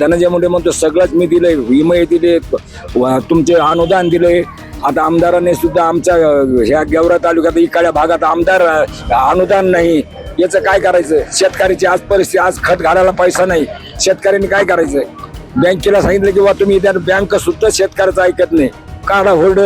धनंजय मुंडे म्हणतो सगळंच मी दिलंय विमे दिले तुमचे अनुदान दिले आता आमदाराने सुद्धा आमच्या ह्या गेवरा तालुक्यात इकडच्या भागात आमदार अनुदान नाही. याचं काय करायचं? शेतकऱ्याची आज परिस्थिती आज खत घालायला पैसा नाही. शेतकऱ्यांनी काय करायचं? बँकेला सांगितलं की बा तुम्ही त्या बँक सुद्धा शेतकऱ्याचं ऐकत नाही. काढा होर्ड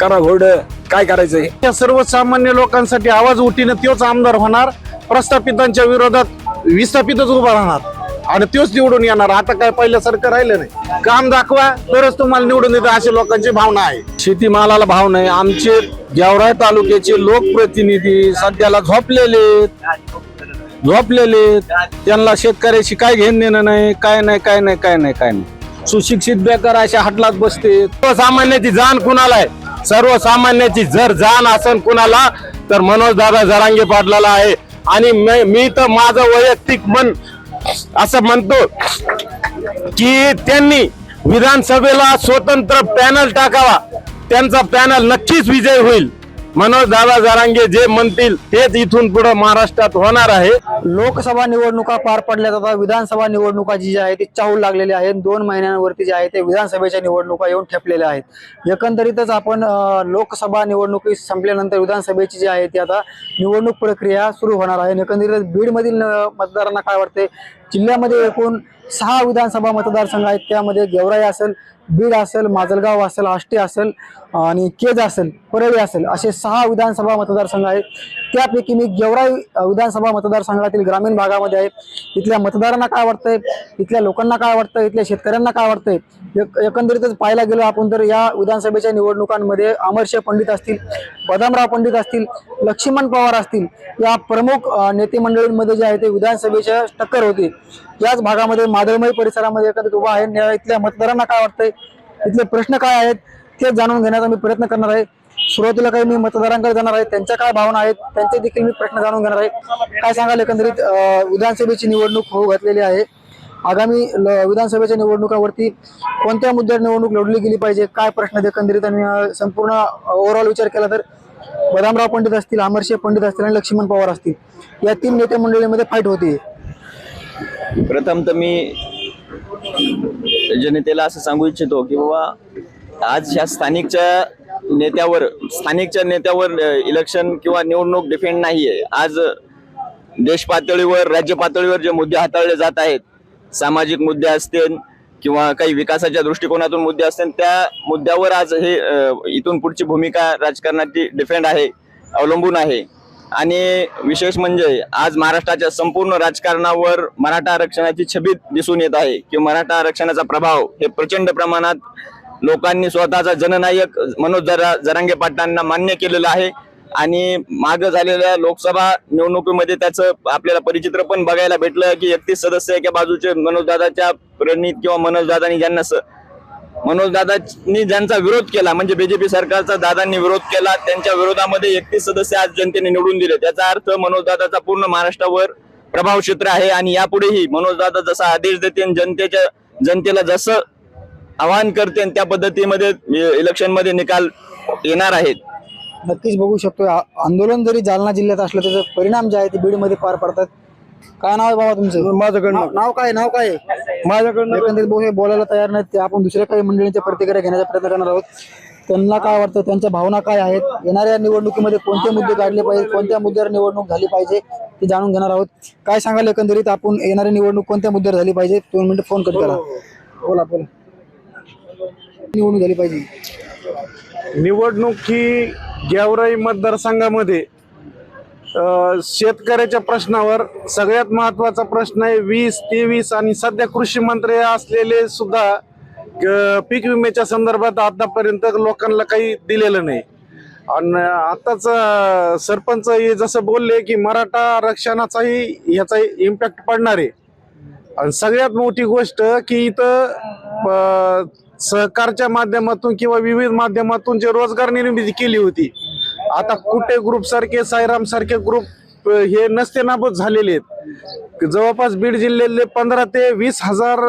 करा होर्ड काय करायचं त्या सर्वसामान्य लोकांसाठी आवाज उठीनं तोच आमदार होणार. प्रस्थापितांच्या विरोधात विस्थापितच उभा राहणार. आणि तोच निवडून येणार. आता काय पहिल्यासारखं राहिलं नाही. काम दाखवा तरच तुम्हाला निवडून येतं अशी लोकांची भावना आहे. शेतीमालाला भाव नाही. आमचे गेवराय तालुक्याचे लोकप्रतिनिधी सध्याला झोपलेले झोपलेले त्यांना शेतकऱ्याशी काय घेणं देणं नाही काय नाही काय नाही काय नाही काय नाही. सुशिक्षित बेकार अशा हटलात बसते. सर्वसामान्याची जाण कुणाला आहे? सर्वसामान्याची जर जाण असन कुणाला तर मनोज दादा जरांगे पाटलाला आहे. आणि मी तर माझं वैयक्तिक मन असं म्हणतो की त्यांनी विधानसभेला स्वतंत्र पॅनल टाकावा. त्यांचा पॅनल नक्कीच विजय होईल. मनोज दादा जारांगे जे म्हणतील तेच इथून पुढे महाराष्ट्रात होणार आहे. लोकसभा निवडणुका पार पडल्या जातात विधानसभा निवडणुका जी आहे ती चाहूल लागलेली आहेत दोन महिन्यांवरती जे आहे ते विधानसभेच्या निवडणुका येऊन ठेपलेल्या आहेत. एकंदरीतच आपण लोकसभा निवडणुकी संपल्यानंतर विधानसभेची जी आहे ती आता निवडणूक प्रक्रिया सुरू होणार आहे. एकंदरीत बीडमधील मतदारांना काय वाटते जिल्ह्यामध्ये एकूण सहा विधानसभा मतदारसंघ आहेत. त्यामध्ये गेवराई असेल बीड असेल माजलगाव असेल आष्टी असेल आणि केज असेल परळी असेल असे सहा विधानसभा मतदारसंघ आहेत. त्यापैकी मी गेवराई विधानसभा मतदारसंघातील ग्रामीण भागामध्ये आहे. इथल्या मतदारांना काय वाटतंय? इथल्या लोकांना काय वाटतं इथल्या शेतकऱ्यांना काय वाटतंय? एक- एकंदरीतच पाहायला गेलो आपण तर या विधानसभेच्या निवडणुकांमध्ये अमरशे पंडित असतील बदामराव पंडित असतील लक्ष्मण पवार असतील या प्रमुख नेतेमंडळींमध्ये नेते मंडळींमध्ये जे आहे ते विधानसभेच्या टक्कर होती. याच भागामध्ये मादळमय परिसरामध्ये एकत्रित उभा आहे इथल्या मतदारांना काय वाटतंय? इथले प्रश्न काय आहेत? ते जाणून घेण्याचा मी प्रयत्न करणार आहे. सुरुवातीला काही मी मतदारांकडे जाणार आहे. त्यांच्या काय भावना आहेत? त्यांचे देखील मी प्रश्न जाणून घेणार आहे. काय सांगाल एकंदरीत? विधानसभेची निवडणूक होऊ घातलेली आहे. आगामी ल- विधानसभेच्या निवडणुकावरती कोणत्या मुद्द्यावर निवडणूक लढली गेली पाहिजे? काय प्रश्न एकंदरीत? आणि संपूर्ण ओव्हरऑल विचार केला तर बदामराव पंडित असतील अमरशे पंडित असतील आणि लक्ष्मण पवार असतील. या तीन नेते मंडळीमध्ये फाईट होती प्रथम तर मी जनतेला असं सांगू इच्छितो की बाबा आज ह्या स्थानिकच्या नेत्यावर स्थानिकच्या नेत्यावर इलेक्शन किंवा निवडणूक डिपेंड नाहीये. आज देश पातळीवर राज्य पातळीवर जे मुद्दे हाताळले जात आहेत सामाजिक मुद्दे असतील किंवा काही विकासाच्या दृष्टिकोनातून मुद्दे असतील त्या मुद्द्यावर आज हे इथून पुढची भूमिका राजकारणाची डिपेंड आहे अवलंबून आहे. आणि विशेष म्हणजे आज महाराष्ट्राच्या संपूर्ण राजकारणावर मराठा आरक्षणाची छबी दिसून येत आहे की मराठा आरक्षणाचा प्रभाव हे प्रचंड प्रमाणात लोकांनी स्वतःचा जननायक मनोज जरा जरांगे पाटलांना मान्य केलेलं आहे. आणि माग झालेल्या लोकसभा निवडणुकीमध्ये त्याचं आपल्याला परिचित्र पण बघायला भेटलं की एकतीस सदस्य एका बाजूचे मनोजदादाच्या प्रणित किंवा मनोजदादांनी ज्यांना मनोज मनोजदादांनी ज्यांचा विरोध केला म्हणजे बीजेपी सरकारचा दादांनी विरोध केला त्यांच्या विरोधामध्ये एकतीस सदस्य आज जनतेने निवडून दिले त्याचा अर्थ मनोजदादाचा पूर्ण महाराष्ट्रावर प्रभाव क्षेत्र आहे आणि यापुढेही मनोजदादा जसा आदेश देते जनतेच्या जनतेला जसं आवाहन करते आणि त्या पद्धतीमध्ये इलेक्शनमध्ये निकाल येणार आहेत. नक्कीच बघू शकतो आंदोलन जरी जालना जिल्ह्यात असलं त्याचा परिणाम जे आहे ते बीडमध्ये पार पडतात. काय नाव आहे बाबा तुमचं? माझ्याकडनं. नाव- नाव काय नाव काय? आहे? माझ्याकडनं एकंदरीत हे बोलायला तयार नाहीत. ते आपण दुसऱ्या काही मंडळींच्या प्रतिक्रिया घेण्याचा प्रयत्न करणार आहोत. त्यांना काय वाटतं? त्यांच्या भावना काय आहेत? येणाऱ्या निवडणुकीमध्ये कोणते मुद्दे काढले पाहिजे? कोणत्या मुद्द्यावर निवडणूक झाली पाहिजे? ते जाणून घेणार आहोत. काय सांगाल एकंदरीत? आपण येणारी निवडणूक कोणत्या मुद्द्यावर झाली पाहिजे? दोन मिनिटं फोन कट करा. बोला बोला. निवडणूक झाली पाहिजे. निवडणूक ही गेवराई मतदारसंघामध्ये शेतकऱ्याच्या प्रश्नावर सगळ्यात महत्त्वाचा प्रश्न आहे वीस तेवीस आणि सध्या कृषी मंत्री असलेले सुद्धा पीक विम्याच्या संदर्भात आतापर्यंत लोकांना काही दिलेलं नाही. आणि आताच सरपंच हे जसं बोलले की मराठा आरक्षणाचाही ह्याचा इम्पॅक्ट पडणार आहे. आणि सगळ्यात मोठी गोष्ट की इथं सहकारच्या माध्यमातून किंवा विविध माध्यमातून जे रोजगार निर्मिती केली होती आता कुठे ग्रुप सारखे साईराम सारखे ग्रुप हे नसते नाबूद झालेले आहेत. जवळपास बीड जिल्ह्यातले पंधरा ते वीस हजार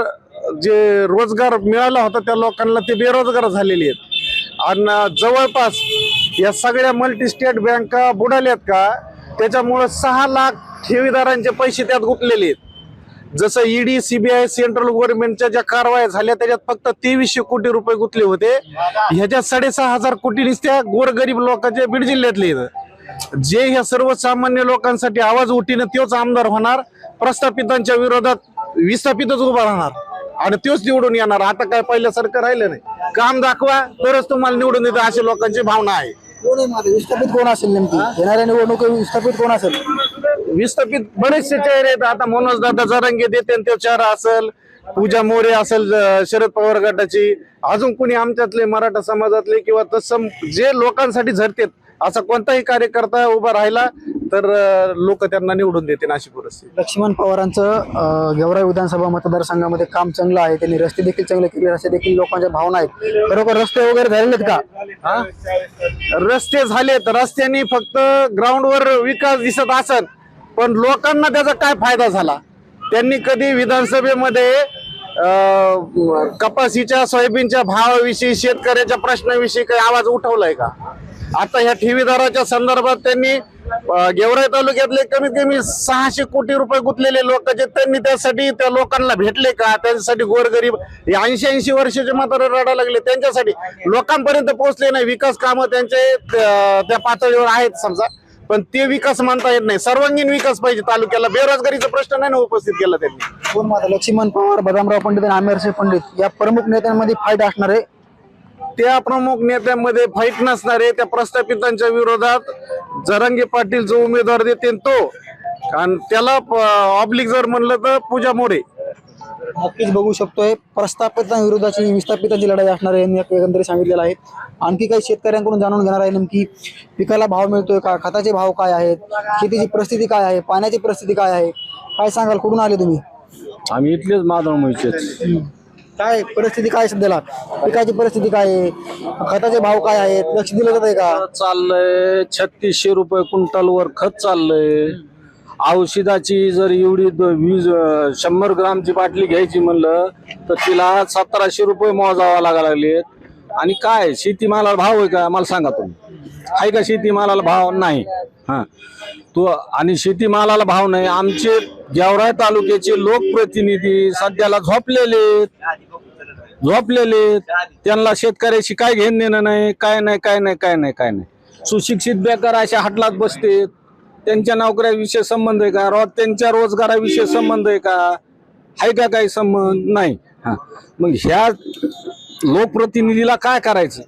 जे रोजगार मिळाला होता त्या लोकांना ते बेरोजगार झालेले आहेत. आणि जवळपास या सगळ्या मल्टी स्टेट बँका बुडाल्यात का त्याच्यामुळं सहा लाख ठेवीदारांचे पैसे त्यात गुंतलेले आहेत. जसं ईडी सीबीआय सेंट्रल गव्हर्नमेंटच्या ज्या कारवाया झाल्या त्याच्यात फक्त तेवीसशे कोटी रुपये गुंतले होते. ह्याच्यात साडेसहा हजार कोटी नुसत्या गोरगरीब लोकांच्या बीड जिल्ह्यातले जे ह्या सर्वसामान्य लोकांसाठी आवाज उठीनं तोच आमदार होणार. प्रस्थापितांच्या विरोधात विस्थापितच उभा राहणार. आणि तोच निवडून येणार. आता काय पहिल्यासारखं राहिलं नाही. काम दाखवा तरच तुम्हाला निवडून देते अशी लोकांची भावना आहे. कोण आहे विस्थापित कोण असेल नेमकी? येणाऱ्या निवडणुकीत विस्थापित कोण असेल? विस्थापित बरेचसे चेहरे आहेत. आता मनोज दादा जरंगे देते ते चेहरा असेल पूजा मोरे असेल शरद पवार गटाची. अजून कुणी आमच्यातले मराठा समाजातले किंवा तसं जे लोकांसाठी झरतेत असा कोणताही कार्यकर्ता उभा राहिला तर लोक त्यांना निवडून देतील अशी परिस्थिती. लक्ष्मण पवारांचं गेवराई विधानसभा मतदारसंघामध्ये काम चांगलं आहे. त्यांनी रस्ते देखील चांगले केले. रस्ते देखील लोकांच्या भावना आहेत. बरोबर रस्ते वगैरे झालेले का? रस्ते झालेत. रस्त्यांनी फक्त ग्राउंडवर विकास दिसत असत पण लोकांना त्याचा काय फायदा झाला? त्यांनी कधी विधानसभेमध्ये कपाशीच्या सोयाबीनच्या भावाविषयी शेतकऱ्याच्या प्रश्नाविषयी काही आवाज उठवलाय का? आता ह्या ठेवीदाराच्या संदर्भात त्यांनी गेवराई तालुक्यातले कमीत कमी सहाशे कोटी रुपये गुंतलेले लोक जे त्यांनी त्यासाठी त्या लोकांना भेटले का? त्यांच्यासाठी गोरगरीब ऐंशी ऐंशी वर्षाचे म्हातारे रडायला लागले. त्यांच्यासाठी लोकांपर्यंत पोहोचले नाही. विकास कामं त्यांचे त्या पातळीवर आहेत समजा. पण ते विकास म्हणता येत नाही. सर्वांगीण विकास पाहिजे तालुक्याला. बेरोजगारीचा प्रश्न नाही ना उपस्थित केला त्यांनी. कोण माझं लक्ष्मण पवार बदामराव पंडित आणि आमिरसिंह पंडित या प्रमुख नेत्यांमध्ये फाईट असणार आहे? त्या प्रमुख नेत्यांमध्ये फाईट नसणारे त्या प्रस्थापितांच्या विरोधात जरांगे पाटील जो उमेदवार देते तो. आणि त्याला ऑब्लिक जर म्हणलं तर पूजा मोरे. नक्कीच बघू शकतोय. प्रस्थापितांविरोधाची विस्थापितांची लढाई असणार आहे यांनी एकंदरीत सांगितलेलं आहे. आणखी काही शेतकऱ्यांकडून जाणून घेणार आहे नेमकी पिकाला भाव मिळतोय का? खताचे भाव काय आहेत? शेतीची परिस्थिती काय आहे? पाण्याची परिस्थिती काय आहे? काय सांगाल? कुठून आले तुम्ही? आम्ही इथलेच माधव मोहितचेच काय परिस्थिती काय सध्याला? पिकाची परिस्थिती काय आहे? खताचे भाव काय आहेत? लक्ष दिलं जात आहे का चाललंय छत्तीसशे रुपये क्विंटलवर खत चाललंय. औषधाची जर एवढी द- शंभर ग्रामची बाटली घ्यायची म्हणलं तर तिला सतराशे रुपये मोजावा लागा लागलेत आणि काय शेतीमालाला भाव आहे का? मला सांगा तुम्ही. आहे का शेतीमालाला भाव? नाही. हा. तो आणि शेतीमालाला भाव नाही. आमचे गेवराय तालुक्याचे लोकप्रतिनिधी सध्याला झोपलेले आहेत. झोपलेले त्यांना शेतकऱ्याशी काय घेणं देणं नाही काय नाही काय नाही काय नाही काय नाही. सुशिक्षित बेकार अशा हटलात बसते. त्यांच्या नोकऱ्याविषयी संबंध आहे का? रो त्यांच्या रोजगाराविषयी संबंध आहे का? आहे का काही संबंध? नाही. हा. मग ह्या लोकप्रतिनिधीला काय करायचं?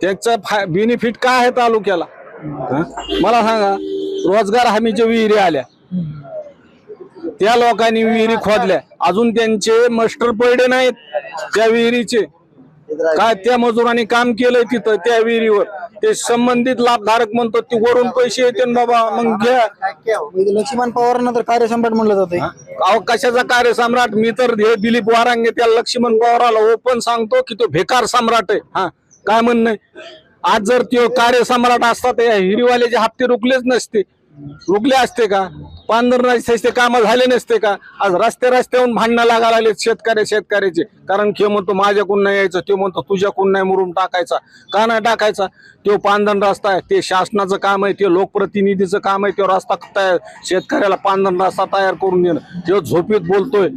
त्याचा फाय बेनिफिट काय आहे तालुक्याला? हा? मला सांगा रोजगार हमीच्या विहिरी आल्या. त्या लोकांनी विहिरी खोदल्या. अजून त्यांचे मास्टर पैडे नाहीत त्या विहिरीचे. काय त्या मजुरांनी काम केलंय तिथं त्या विहिरीवर? ते संबंधित लाभधारक म्हणतो ते वरून पैसे येते ना बाबा मग घ्या. म्हणजे लक्ष्मण पवारांना तर कार्यसम्राट म्हणलं जातं अहो कशाचा कार्य सम्राट मी तर हे दिलीप वारांगे त्या लक्ष्मण पवाराला ओपन सांगतो की तो बेकार सम्राट आहे. हा? काय म्हणणं आहे? आज जर तो कार्य सम्राट असता तर या हिरीवाल्याचे हप्ते रुकलेच नसते. रुकले असते का? पांढरनाचे काम झाले नसते का? आज रस्ते रस्त्याहून भांडणं लागायला लागले शेतकरी शेतकऱ्याचे. कारण की म्हणतो माझ्याकडून नाही यायचं ते म्हणतो तुझ्याकडून नाही मुरुम टाकायचा. का नाही टाकायचा? तो पांधरण रस्ता आहे ते शासनाचं काम आहे ते लोकप्रतिनिधीचं काम आहे तो रस्ता तयार शेतकऱ्याला पांधन रस्ता तयार करून देणं. तो झोपीत बोलतोय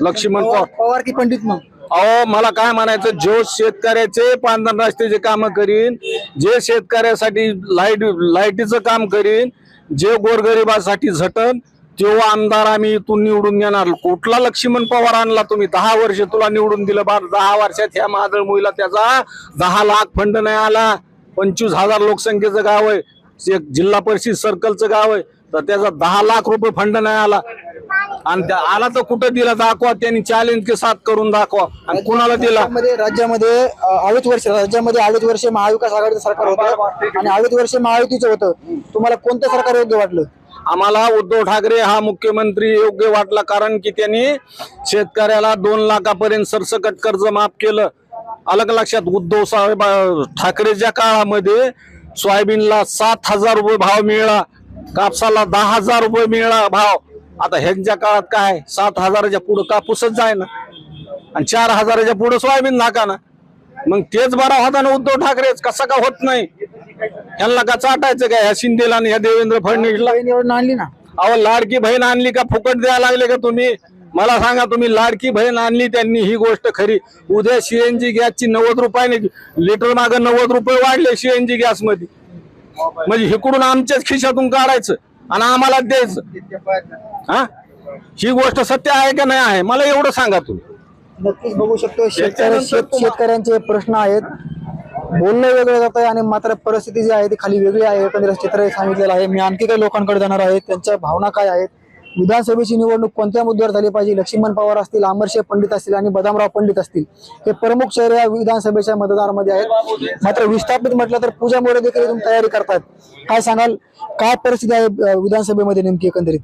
लक्ष्मण पवार की पंडित मग? अहो मला काय म्हणायचं जो शेतकऱ्याचे पांढर रस्त्याचे काम करीन जे शेतकऱ्यासाठी लाइट लाईटीचं काम करीन जे गोरगरिबासाठी झटन तेव्हा आमदार आम्ही इथून निवडून घेणार कुठला लक्ष्मण पवार आणला तुम्ही? दहा वर्ष तुला निवडून दिलं. बार दहा वर्षात ह्या महादळ मुलीला त्याचा दहा लाख फंड नाही आला. पंचवीस हजार लोकसंख्येचं गाव आहे. एक जिल्हा परिषद सर्कलचं गाव आहे. तर त्याचा दहा लाख रुपये फंड नाही आला. आणि आला तर कुठं दिला? दाखवा त्यांनी चॅलेंज के साथ करून दाखवा. आणि कुणाला दिला? राज्यामध्ये अडीच वर्ष राज्यामध्ये अडीच वर्ष महाविकास आघाडीचं सरकार होतं आणि अडीच वर्ष महायुतीचं होतं. तुम्हाला कोणतं सरकार योग्य वाटलं? आम्हाला उद्धव ठाकरे हा मुख्यमंत्री योग्य वाटला कारण की त्यांनी शेतकऱ्याला दोन लाखापर्यंत सरसकट कर्ज माफ केलं. अलग लक्षात उद्धव साहेब ठाकरेच्या काळामध्ये सोयाबीनला सात हजार रुपये भाव मिळाला. कापसाला दहा हजार रुपये मिळाला भाव. आता ह्यांच्या काळात काय? सात हजाराच्या पुढे कापूसच जाय ना आणि चार हजाराच्या पुढे सोयाबीन नाका ना मग तेच बरा होता ना उद्धव ठाकरेच. कसा का होत नाही? ह्यांना का चाटायचं काय ह्या शिंदेला आणि ह्या देवेंद्र फडणवीसला? निवडून आणली ना. अहो लाडकी बहीण आणली का? फुकट द्यायला लागले का तुम्ही? मला सांगा तुम्ही लाडकी बहीण आणली त्यांनी ही गोष्ट खरी. उद्या सीएनजी गॅसची नव्वद रुपयाने लिटर माग नव्वद रुपये वाढले सीएनजी गॅसमध्ये म्हणजे इकडून आमच्याच खिशातून काढायचं. आणि आम्हाला द्यायचं हा? ही गोष्ट सत्य आहे का नाही आहे? मला एवढं सांगा तुम्ही. नक्कीच बघू शकतो. शेतकरी शेत शेतकऱ्यांचे प्रश्न आहेत. बोलणं वेगळं जात आहे आणि मात्र परिस्थिती जी आहे ती खाली वेगळी आहे. एकंदरीत चित्र सांगितलेलं आहे. मी आणखी काही लोकांकडे जाणार आहे. त्यांच्या भावना काय आहेत? विधानसभेची निवडणूक कोणत्या मुद्द्यावर झाली पाहिजे? लक्ष्मण पवार असतील अमरशेख पंडित असतील आणि बदामराव पंडित असतील. हे प्रमुख शहर या विधानसभेच्या मतदारामध्ये आहेत. मात्र विस्थापित म्हटलं तर पूजा मोरे देखील इथून तयारी करतात काय सांगाल? काय परिस्थिती आहे विधानसभेमध्ये नेमकी एकंदरीत?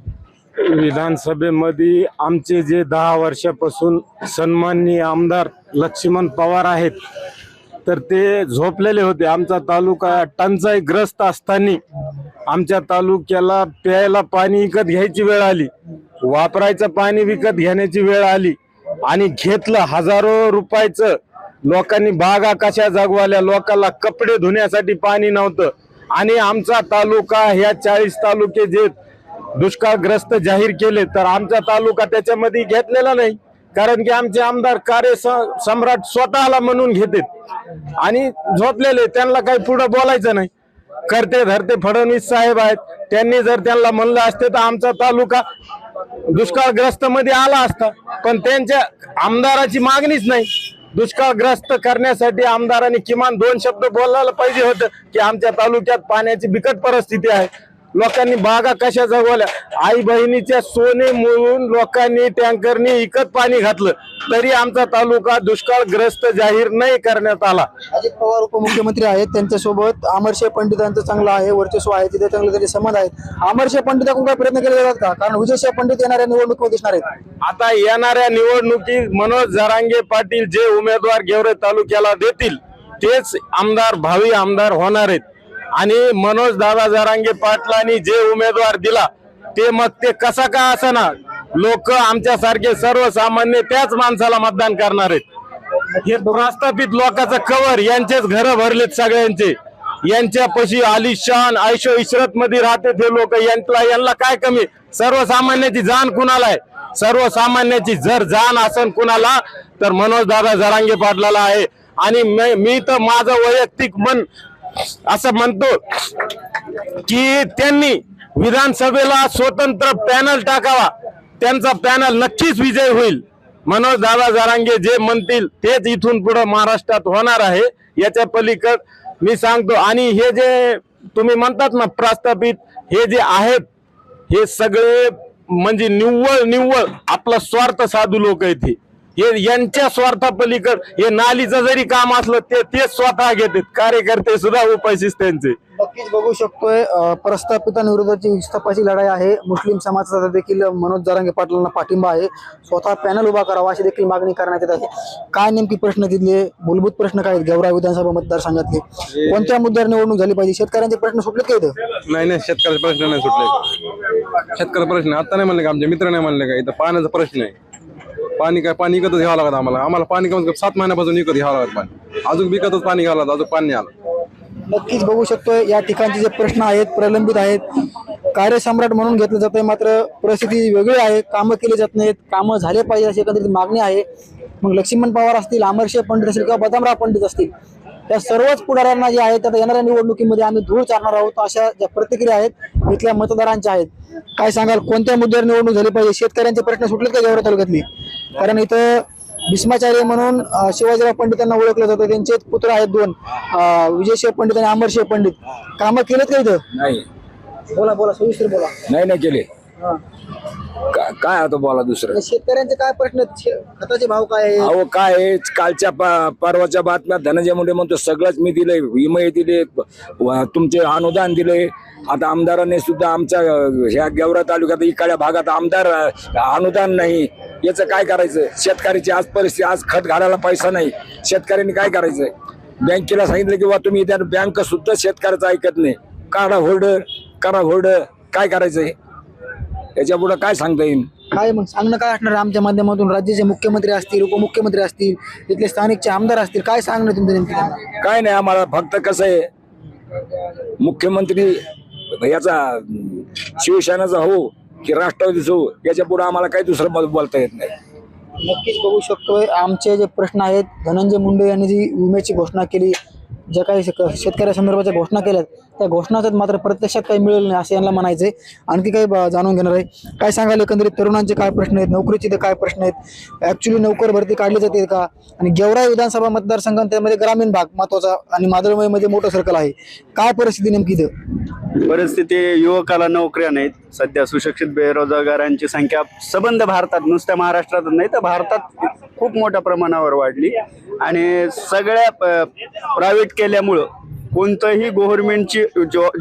विधानसभेमध्ये आमचे जे दहा वर्षापासून सन्माननीय आमदार लक्ष्मण पवार आहेत तर ते झोपलेले होते. आमचा तालुका टंचाईग्रस्त असताना आमच्या तालुक्याला प्यायला पाणी विकत घ्यायची वेळ आली. वापरायचं पाणी विकत घेण्याची वेळ आली. आणि घेतलं हजारो रुपयाचं. लोकांनी बागा कशा जगवाल्या? लोकांना कपडे धुण्यासाठी पाणी नव्हतं. आणि आमचा तालुका ह्या चाळीस तालुके जे दुष्काळग्रस्त जाहीर केले तर आमचा तालुका त्याच्यामध्ये घेतलेला नाही. कारण की आमचे आमदार कार्य स- सम्राट स्वतःला म्हणून घेतात. आणि झोपलेले त्यांना काही पुढं बोलायचं नाही. करते धरते फडणवीस साहेब आहेत. त्यांनी जर त्यांना म्हणलं असते तर आमचा तालुका दुष्काळग्रस्त मध्ये आला असता. पण त्यांच्या आमदाराची मागणीच नाही. दुष्काळग्रस्त करण्यासाठी आमदारांनी किमान दोन शब्द बोलायला पाहिजे होतं की आमच्या तालुक्यात पाण्याची बिकट परिस्थिती आहे. लोकांनी बागा कशा जगवल्या आई बहिणीच्या सोने मिळून लोकांनी टँकरनी विकत पाणी घातलं. तरी आमचा तालुका दुष्काळग्रस्त जाहीर नाही करण्यात आला. अजित पवार उपमुख्यमंत्री आहेत. त्यांच्यासोबत अमरशेख पंडितांचं चांगलं आहे. वर्चस्व आहे. तिथे चांगले त्याचे संबंध आहेत. अमरशेख पंडिताकडून काय प्रयत्न केले जातात का? कारण विजयशेख पंडित येणाऱ्या निवडणुकीमध्ये दिसणार आहेत. आता येणाऱ्या निवडणुकीत मनोज जरांगे पाटील जे उमेदवार गेवरे तालुक्याला देतील तेच आमदार भावी आमदार होणार आहेत. आणि मनोज दादा जरांगे पाटलांनी जे उमेदवार दिला ते मग ते कसा का असना लोक आमच्यासारखे सर्वसामान्य त्याच माणसाला मतदान करणार आहेत. हे प्रस्थापित लोकांचं कवर यांचेच घर भरलेत सगळ्यांचे. यांच्या पशी आलिशान आयशो इशरत मध्ये राहते ते लोक यांना यांना काय कमी? सर्वसामान्याची जाण कुणाला आहे? सर्वसामान्याची जर जाण असन कुणाला तर मनोज दादा जरांगे पाटलाला आहे. आणि मी तर माझं वैयक्तिक मन असं म्हणतो की त्यांनी विधानसभेला स्वतंत्र पॅनल टाकावा. त्यांचा पॅनल नक्कीच विजय होईल. मनोज दादा जरांगे जे म्हणतील तेच इथून पुढे महाराष्ट्रात होणार आहे. याच्या पलीकड मी सांगतो आणि हे जे तुम्ही म्हणतात ना प्रस्थापित हे जे आहेत हे सगळे म्हणजे निव्वळ निव्वळ आपला स्वार्थ साधू लोक येते यांच्या स्वार्थापलीकड हे नालीचं जरी काम असलं ते तेच स्वतः घेतात. कार्यकर्ते सुद्धा उपाशीच त्यांचे. नक्कीच बघू शकतोय. प्रस्थापितांविरोधाची विस्थापाची लढाई आहे. मुस्लिम समाजाचा देखील मनोज जरांगे पाटलांना पाठिंबा आहे. स्वतः पॅनल उभा करावा अशी देखील मागणी करण्यात येत आहे. काय नेमकी प्रश्न तिथले? मूलभूत प्रश्न काय आहेत? गेवरा विधानसभा मतदारसंघातले. कोणत्या मुद्द्यावर निवडणूक झाली पाहिजे? शेतकऱ्यांचे प्रश्न सुटले का इथं? नाही नाही. शेतकऱ्याचे प्रश्न नाही सुटले. शेतकरी प्रश्न आता नाही म्हणले का आमचे? मित्र नाही म्हणले का? इथं पाण्याचा प्रश्न आहे. पाणी काय पाणी विकतच घ्यावं लागत आम्हाला. आम्हाला पाणी कमीत कमी सात महिन्यापासून विकत घ्यावं लागत पाणी. अजून विकतच पाणी घ्यावं लागतं अजून पाणी नाही आलं. नक्कीच बघू शकतोय या ठिकाणचे जे प्रश्न आहेत प्रलंबित आहेत कार्यसम्राट म्हणून घेतलं जातंय मात्र परिस्थिती वेगळी आहे कामं केली जात नाहीत कामं झाले पाहिजे अशी एकंदरीत मागणी आहे. मग लक्ष्मण पवार असतील अमरशेख पंडित असतील किंवा बदामराव पंडित असतील या सर्वच पुढाऱ्यांना जे आहेत आता येणाऱ्या निवडणुकीमध्ये आम्ही धूळ चालणार आहोत अशा ज्या प्रतिक्रिया आहेत इथल्या मतदारांच्या आहेत. काय सांगाल कोणत्या मुद्द्यावर निवडणूक झाली पाहिजे? शेतकऱ्यांचे प्रश्न सुटलेत का गेवरा तालुक्यातली? कारण इथं भीष्माचार्य म्हणून शिवाजीराव पंडितांना ओळखलं जातं. त्यांचे पुत्र आहेत दोन अं, विजयशेख पंडित आणि अमरशेख पंडित. कामं केलेत का इथं? नाही. बोला बोला सविस्तर बोला. नाही नाही केले. का- काय आता बोला दुसरं? शेतकऱ्यांचे काय प्रश्न आहेत? शे- खताचे भाव काय आहे अहो काय आहे, कालच्या प- परवाच्या बातम्यात धनंजय मुंडे म्हणतो सगळंच मी दिलंय विमे दिले व तुमचे अनुदान दिले. आता आमदारांनी सुद्धा आमच्या अं, ह्या गेवरा तालुक्यात इकडल्या भागात आमदार अं, अनुदान नाही. याचं काय करायचं? शेतकऱ्याची आज परिस्थिती आज खत घालायला पैसा नाही. शेतकऱ्यांनी काय करायचं? बँकेला सांगितलं की बा तुम्ही त्या बँक सुद्धा शेतकऱ्याचं ऐकत नाही. काढा होल्डर करा होल्डर. काय करायचंय याच्या पुढे काय सांगता येईल काय मग? सांगणं काय असणार? आमच्या माध्यमातून राज्याचे मुख्यमंत्री असतील उपमुख्यमंत्री असतील इथले स्थानिकचे आमदार असतील काय सांगणं तुमचं नेमकी? काय नाही आम्हाला फक्त कसं आहे मुख्यमंत्री याचा शिवसेनेचा हो की राष्ट्रवादीचं याच्यापुढे आम्हाला काही दुसरं मत बोलता येत नाही. नक्कीच बघू शकतोय. आमचे जे प्रश्न आहेत धनंजय मुंडे यांनी जी विम्याची घोषणा केली ज्या काही शेक- शेतकऱ्यासंदर्भाच्या घोषणा केल्यात त्या घोषणाच मात्र प्रत्यक्षात काही मिळेल नाही असं यांना म्हणायचंय. आणखी काही जाणून घेणार आहे. काय सांगाल एकंदरीत? तरुणांचे काय प्रश्न आहेत? नोकरीचे ते काय प्रश्न आहेत? ऍक्च्युली नोकर भरती काढली जाते का? आणि गेवराई विधानसभा मतदारसंघात त्यामध्ये ग्रामीण भाग महत्त्वाचा आणि मादळमयमध्ये मोठं सर्कल आहे. काय परिस्थिती नेमकी इथं? परिस्थिती युवकाला नोकऱ्या नाहीत. सध्या सुशिक्षित बेरोजगारांची संख्या सबंध भारतात नुसत्या महाराष्ट्रात नाही तर भारतात खूप मोठ्या प्रमाणावर वाढली. आणि सगळ्या प्रायव्हेट केल्यामुळं कोणतंही गव्हर्नमेंटची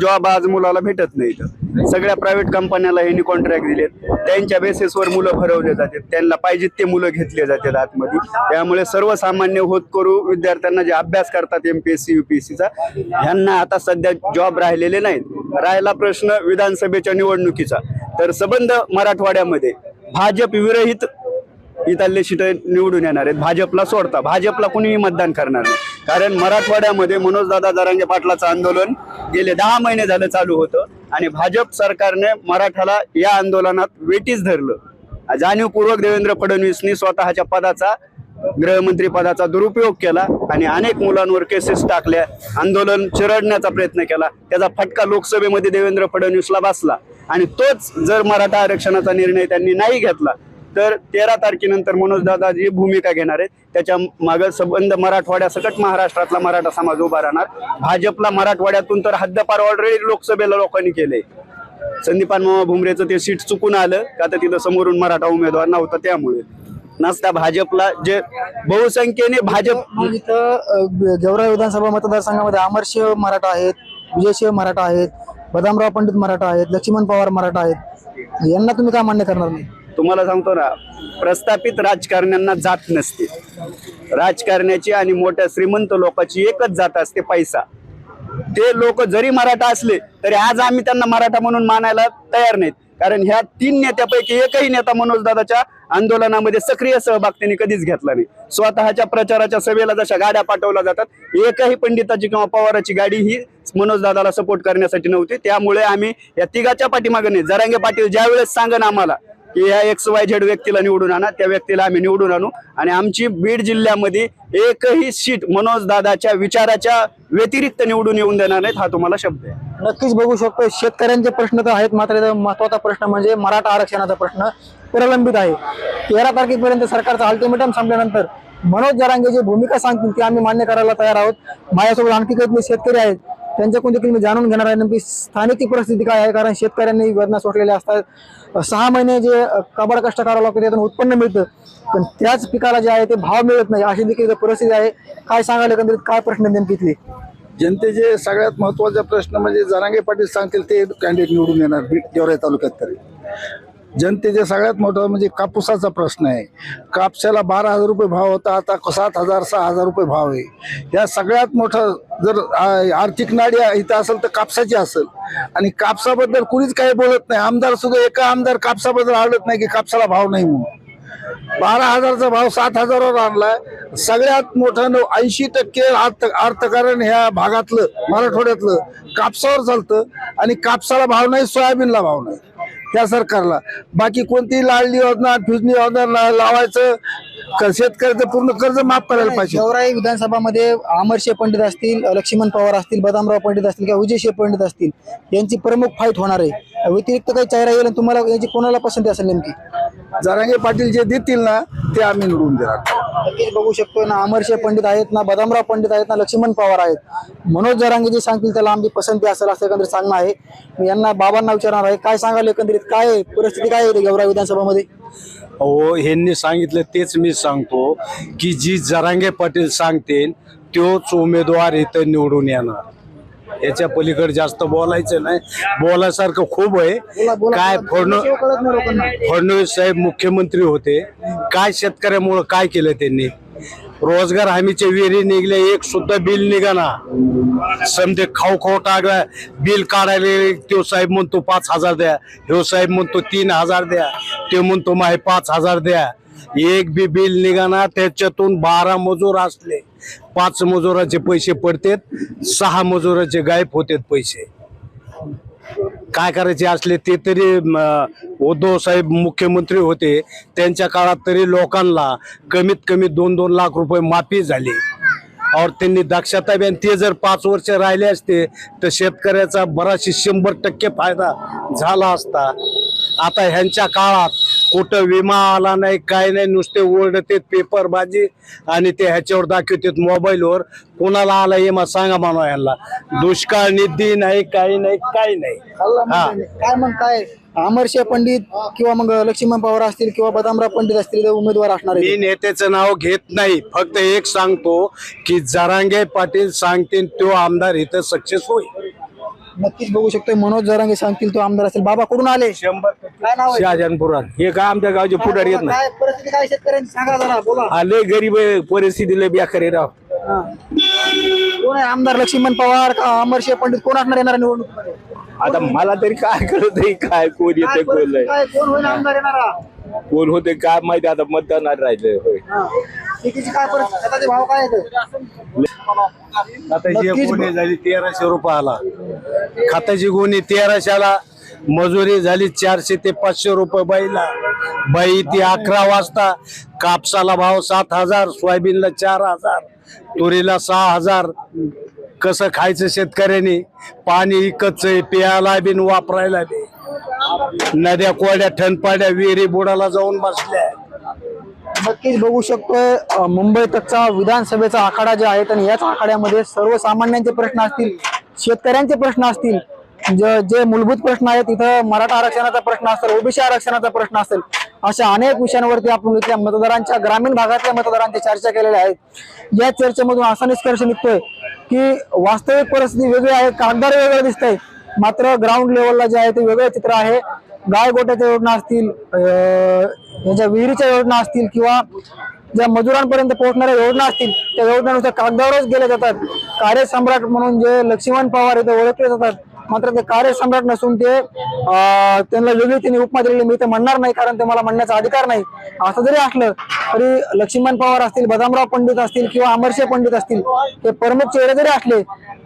जॉब आज मुलाला भेटत नाही इथं. सगळ्या प्रायव्हेट कंपन्याला यांनी कॉन्ट्रॅक्ट दिलेत. त्यांच्या बेसिसवर मुलं भरवले जातात. त्यांना पाहिजेत ते मुलं घेतले जातात आतमध्ये. त्यामुळे सर्वसामान्य होत करू विद्यार्थ्यांना जे अभ्यास करतात M P S C U P S सीचा ह्यांना आता सध्या जॉब राहिलेले नाहीत. राहिला प्रश्न विधानसभेच्या निवडणुकीचा. तर सबंध मराठवाड्यामध्ये. भाजप विरहित इथले शिट निवडून येणार आहेत. भाजपला सोडता. भाजपला कुणीही मतदान करणार नाही. कारण मराठवाड्यामध्ये मनोजदादा जरांगे पाटलाचं आंदोलन गेले दहा महिने झालं चालू होतं. आणि भाजप सरकारने मराठाला या आंदोलनात वेटीच धरलं. जाणीवपूर्वक देवेंद्र फडणवीसनी स्वतःच्या पदाचा गृहमंत्री पदाचा दुरुपयोग केला आणि अनेक मुलांवर केसेस टाकल्या. आंदोलन चिरडण्याचा प्रयत्न केला. त्याचा फटका लोकसभेमध्ये देवेंद्र फडणवीसला बसला. आणि तोच जर मराठा आरक्षणाचा निर्णय त्यांनी नाही घेतला तर तेरा तारखेनंतर मनोजदादा जी भूमिका घेणार आहेत. त्याच्या मागं संबंध मराठवाड्यासकट महाराष्ट्रातला मराठा समाज उभा राहणार. भाजपला मराठवाड्यातून तर हद्दपार ऑलरेडी लोकसभेला लोकांनी केलंय. संदीपान मामा भुमरेचं ते सीट चुकून आलं. का तर तिथं समोरून मराठा उमेदवार नव्हता त्यामुळे. नसता भाजपला जे बहुसंख्येने भाजप मग इथं गेवराई विधानसभा मतदारसंघामध्ये अमरशिव मराठा आहेत विजयशिव मराठा आहेत बदामराव पंडित मराठा आहेत लक्ष्मण पवार मराठा आहेत. यांना तुम्ही काय मान्य करणार नाही? तुम्हाला सांगतो ना प्रस्थापित राजकारण्यांना जात नसते. राजकारण्याची आणि मोठ्या श्रीमंत लोकांची एकच जात असते पैसा. ते लोक जरी मराठा असले तरी आज आम्ही त्यांना मराठा म्हणून मानायला तयार नाहीत. कारण ह्या तीन नेत्यापैकी एकही नेता मनोजदादाच्या आंदोलनामध्ये सक्रिय सहभाग त्यांनी कधीच घेतला नाही. स्वतःच्या प्रचाराच्या सभेला जशा गाड्या पाठवल्या जातात एकही पंडिताची किंवा पवाराची गाडी ही मनोजदादाला सपोर्ट करण्यासाठी नव्हती. त्यामुळे आम्ही या तिघाच्या पाठीमागे नाही. जरांगे पाटील ज्यावेळेस सांगन आम्हाला की या एक्स वाय झेड व्यक्तीला निवडून आणा त्या व्यक्तीला आम्ही निवडून आणू. आणि आमची बीड जिल्ह्यामध्ये एकही सीट मनोज दादाच्या विचाराच्या व्यतिरिक्त निवडून येऊन देणार नाहीत हा तुम्हाला शब्द आहे. नक्कीच बघू शकतो शेतकऱ्यांचे प्रश्न तर आहेत मात्र महत्त्वाचा प्रश्न म्हणजे मराठा आरक्षणाचा प्रश्न प्रलंबित आहे. तेरा तारखेपर्यंत सरकारचा अल्टिमेटम संपल्यानंतर मनोज जरांगे जी भूमिका सांगतील ती आम्ही मान्य करायला तयार आहोत. माझ्यासोबत आणखी काही शेतकरी आहेत. त्यांच्याकडून देखील मी जाणून घेणार आहे. नेमकी स्थानिक परिस्थिती काय आहे? कारण शेतकऱ्यांनी वेदना सोडलेल्या असतात. सहा महिने जे अ, कबाड कष्ट करावं लागतं त्यातून उत्पन्न मिळतं. पण त्याच पिकाला जे आहे ते भाव मिळत नाही. अशी देखील परिस्थिती आहे. काय सांगायला एकंदरीत? काय प्रश्न आहेत नेमकी इथली? जनतेचे सगळ्यात महत्त्वाचा प्रश्न म्हणजे जरांगे पाटील सांगतील ते कॅन्डिडेट निवडून येणार देवराई तालुक्यात तरी. जनतेचे सगळ्यात मोठा म्हणजे कापूसाचा प्रश्न आहे. कापसाला बारा हजार रुपये भाव होता आता सात हजार सहा हजार रुपये भाव आहे. या सगळ्यात मोठं जर आर्थिक नाडी इथं असेल तर कापसाची असेल. आणि कापसाबद्दल कुणीच काही बोलत नाही. आमदार सुद्धा एका आमदार कापसाबद्दल आढळत नाही की कापसाला भाव नाही म्हणून. बारा हजारचा भाव सात हजारावर आणलाय सगळ्यात मोठं ऐंशी टक्के अर्थ अर्थकारण ह्या भागातलं मराठवाड्यातलं कापसावर चालतं. आणि कापसाला भाव नाही सोयाबीनला भाव नाही. त्या सरकारला. बाकी कोणतीही लाडली योजना फिजनी योजना लावायचं शेतकऱ्याचं पूर्ण कर्ज माफ करायला पाहिजे. गेवराई विधानसभामध्ये अमरशे पंडित असतील लक्ष्मण पवार असतील बदामराव पंडित असतील किंवा विजयशे पंडित असतील यांची प्रमुख फाईट होणार आहे. व्यतिरिक्त काही चेहरा येईल तुम्हाला याची कोणाला पसंती असेल नेमकी? जरांगे पाटील जे देतील ना ते आम्ही निवडून देणार. नक्कीच बघू शकतो ना अमरशे पंडित आहेत ना बदामराव पंडित आहेत ना लक्ष्मण पवार आहेत. मनोज जरांगे जे सांगतील त्याला आमची पसंती असेल असं एकंदरीत सांगणं आहे. मी यांना बाबांना विचारणार आहे काय सांगाल एकंदरीत? काय? परिस्थिती काय आहे गेवराई विधानसभामध्ये? हो ह्यांनी सांगितलं तेच मी सांगतो की जी जरांगे पाटील सांगतील तोच उमेदवार इथं निवडून येणार. याच्या पलीकडे जास्त बोलायचं नाही. बोलायसारखं खूप आहे. काय. फडणवीस फडणवीस साहेब मुख्यमंत्री होते. काय शेतकऱ्यामुळं काय केलं त्यांनी? रोजगार हमीचे विहिरी निघले एक सुद्धा बिल निघाना. समजे खाऊ खाऊ टाकला बिल काढायला तो साहेब म्हणतो पाच हजार द्या. ह्यो साहेब म्हणतो तीन हजार द्या. ते म्हणतो माहे पाच हजार द्या. एक बी बिल निघाना त्याच्यातून बारा मजूर असले. पाच मजुराचे पैसे पडतात सहा मजुराचे गायब होतात पैसे. काय करायचे असले ते तरी म, उद्धव साहेब मुख्यमंत्री होते. त्यांच्या काळात तरी लोकांना कमीत कमी दोन दोन लाख रुपये माफी झाली. और त्यांनी दक्षता ते जर पाच वर्ष राहिले असते तर शेतकऱ्याचा बराचशे शंभर टक्के फायदा झाला असता. आता ह्यांच्या काळात कुठं विमा आला नाही काय नाही नुसते ओरडते पेपर बाजी आणि ते ह्याच्यावर दाखवतात मोबाईलवर. कोणाला आला हे मग सांगा म्हणा यांना. दुष्काळ निधी नाही काही नाही काही नाही. हा. काय मग काय? अमरशे पंडित किंवा मग लक्ष्मण पवार असतील किंवा बदामराव पंडित असतील उमेदवार असणार मी. नेत्याचं नाव घेत नाही. फक्त एक सांगतो की जरांगे पाटील सांगतील तो आमदार इथं सक्सेस होईल. नक्कीच बघू शकतोय. मनोज जरांगे सांगतील तो आमदार असेल. बाबा कुठून आले? शंभर काय नाव आहे? शहाजहानपुरात. हे काय आमच्या गावचे पुढारी येत नाही काय परिस्थिती काय शेतकऱ्यांची सांगा जरा बोला. आले गरीब आहे, परिस्थिती लय बेकारी राव. हा. कोण आहे? आमदार लक्ष्मण पवार का अमरशे पंडित? कोण असणार येणार निवडणुकीमध्ये? आता मला तरी काय कळत नाही काय कोण काय येते कोण परिस्थिती नाही काय कोण होईल आमदार येणारा? कोण होते काय माहिती आता मतदान राहिलं होय. हा. शेतीची काय परिस्थिती? खताचे भाव काय आहेत? खताची झाली तेराशे रुपयाला. खताची तेराशेला मजुरी झाली चारशे ते पाचशे रुपये बाईला बाई ती अकरा वाजता कापसाला भाव सात हजार सोयाबीनला चार हजार तुरीला सहा हजार. कसं खायचं शेतकऱ्यांनी? पाणी इकतच प्यायला बिन वापरायला बी. नद्या कोड्या ठणपाड्या विहिरी बुडाला जाऊन बसल्या. नक्कीच बघू शकतोय. मुंबई तकचा विधानसभेचा आखाडा जे आहे आणि याच आखाड्यामध्ये सर्वसामान्यांचे प्रश्न असतील शेतकऱ्यांचे प्रश्न असतील जे जे मूलभूत प्रश्न आहेत तिथं मराठा आरक्षणाचा प्रश्न असेल ओबीसी आरक्षणाचा प्रश्न असेल अशा अनेक विषयांवरती आपण इथल्या मतदारांच्या ग्रामीण भागातल्या मतदारांची चर्चा केलेल्या आहेत. या चर्चेमधून असा निष्कर्ष निघतोय की वास्तविक परिस्थिती वेगळी आहे कागदार वेगळं दिसतंय. मात्र ग्राउंड लेवलला जे आहे ते वेगळं चित्र आहे. गाय गोट्याच्या योजना असतील याच्या विहिरीच्या योजना असतील किंवा ज्या मजुरांपर्यंत पोहोचणाऱ्या योजना असतील त्या योजनानुसार कागदावरच गेल्या जातात. कार्यसम्राट म्हणून जे लक्ष्मण पवार इथे ओळखले जातात. मात्र ते कार्यसम्राट नसून ते त्यांना वेगळी त्यांनी उपमा दिलेली मी ते म्हणणार नाही कारण ते मला म्हणण्याचा अधिकार नाही. असं जरी असलं तरी लक्ष्मण पवार असतील बदामराव पंडित असतील किंवा अमरशे पंडित असतील ते प्रमुख चेहरे जरी असले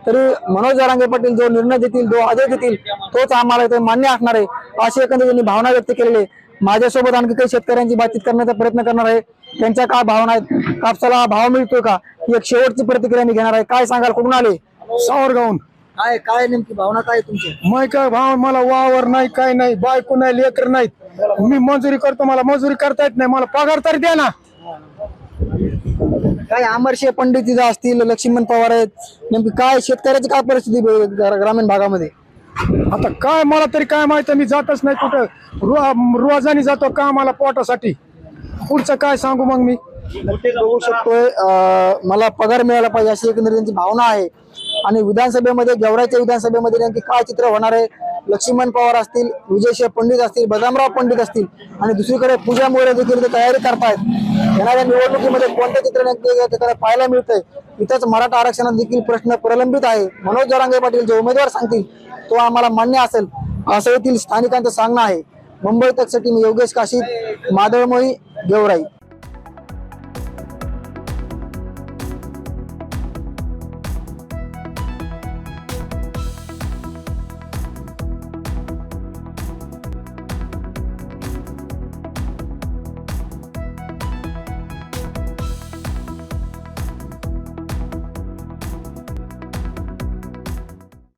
तरी मनोज जरांगे पाटील जो निर्णय देतील जो आदेश देतील तोच आम्हाला इथे मान्य असणार आहे. अशी एकंदरीत त्यांनी भावना व्यक्त केलेली आहे. माझ्यासोबत आणखी काही शेतकऱ्यांची बातचीत करण्याचा प्रयत्न करणार आहे. त्यांच्या काय भावना आहेत? कापसाला भाव मिळतोय का? एक शेवटची प्रतिक्रिया मी घेणार आहे. काय सांगाल कुठून आले? सावरगावून काय काय नेमकी भावना काय तुमची? मग काय भाव मला वावर नाही काय नाही बायको नाही लेकर नाहीत. मी मजुरी करतो मला मजुरी करता येत नाही मला पगार तरी द्या ना. काय अमरशे पंडित तिथं असतील लक्ष्मण पवार आहेत नेमकी काय शेतकऱ्याची काय परिस्थिती ग्रामीण भागामध्ये? आता काय मला तरी काय माहीत मी जातच नाही कुठं. रो- रोजानी जातो कामाला पोटासाठी? पुढचं काय सांगू मग मी? बघू शकतोय मला पगार मिळाला पाहिजे अशी एकंदरीत त्यांची भावना आहे. आणि विधानसभेमध्ये गेवराच्या विधानसभेमध्ये नेमकी काय चित्र होणार आहे लक्ष्मण पवार असतील विजयशिव पंडित असतील बदामराव पंडित असतील आणि दुसरीकडे पूजा मोरे देखील इथे तयारी करतायत येणाऱ्या निवडणुकीमध्ये कोणतं चित्र नेमके पाहायला मिळतंय. इथंच मराठा आरक्षणात देखील प्रश्न प्रलंबित आहे. मनोज जरांगे पाटील जे उमेदवार सांगतील तो आम्हाला मान्य असेल असं येथील स्थानिकांचं सांगणं आहे. मुंबई तकसाठी मी योगेश काशीद मादळमोही गेवराई.